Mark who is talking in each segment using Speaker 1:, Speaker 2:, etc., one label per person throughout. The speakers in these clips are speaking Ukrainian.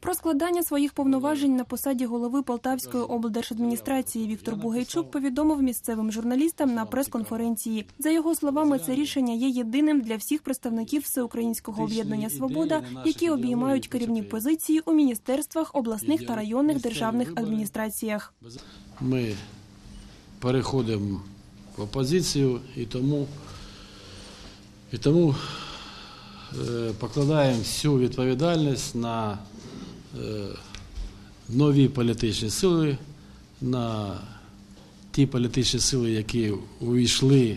Speaker 1: Про складання своїх повноважень на посаді голови Полтавської облдержадміністрації Віктор Бугайчук повідомив місцевим журналістам на прес-конференції. За його словами, це рішення є єдиним для всіх представників Всеукраїнського об'єднання Свобода, які обіймають керівні позиції у міністерствах, обласних та районних державних адміністраціях.
Speaker 2: Ми переходимо в опозицію і тому, і тому покладаємо всю відповідальність на е, нові політичні сили, на ті політичні сили, які увійшли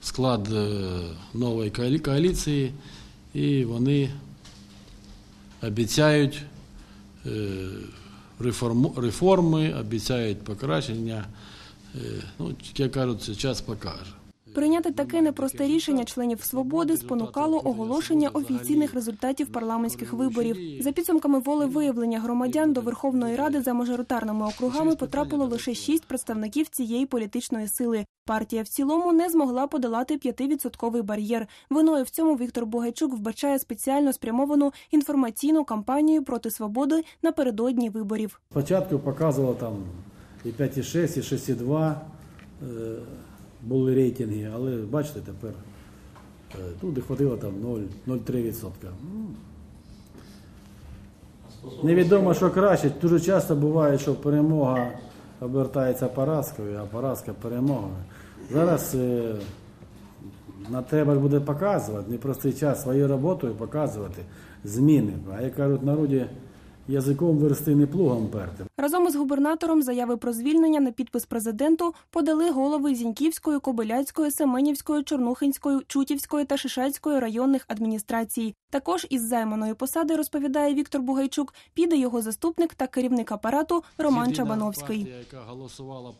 Speaker 2: в склад е, нової коаліції, і вони обіцяють е, реформи, обіцяють покращення. Е, Ну, як кажуть, час покаже.
Speaker 1: Прийняти таке непросте рішення членів свободи спонукало оголошення офіційних результатів парламентських виборів. За підсумками волевиявлення громадян до Верховної Ради за мажоритарними округами потрапило лише шість представників цієї політичної сили. Партія в цілому не змогла подолати п'ятивідсотковий бар'єр. Виною в цьому Віктор Бугайчук вбачає спеціально спрямовану інформаційну кампанію проти свободи напередодні виборів.
Speaker 3: Спочатку показувало там і 5,6, і 6,2 е, були рейтинги, але бачите, тепер е, туди хватило там 0,3%. Ну, Невідомо, що краще. Дуже часто буває, що перемога обертається поразкою, а поразка перемогою. Зараз е, на треба буде показувати, непростий час своєю роботою показувати зміни. А як кажуть в народі, язиком версти не плугом перти.
Speaker 1: Разом із губернатором заяви про звільнення на підпис президенту подали голови Зіньківської, Кобиляцької, Семенівської, Чорнухинської, Чутівської та Шишацької районних адміністрацій. Також із займаної посади розповідає Віктор Бугайчук. Піде його заступник та керівник апарату Роман
Speaker 2: Єдина
Speaker 1: Чабановський.
Speaker 2: партія, яка голосувала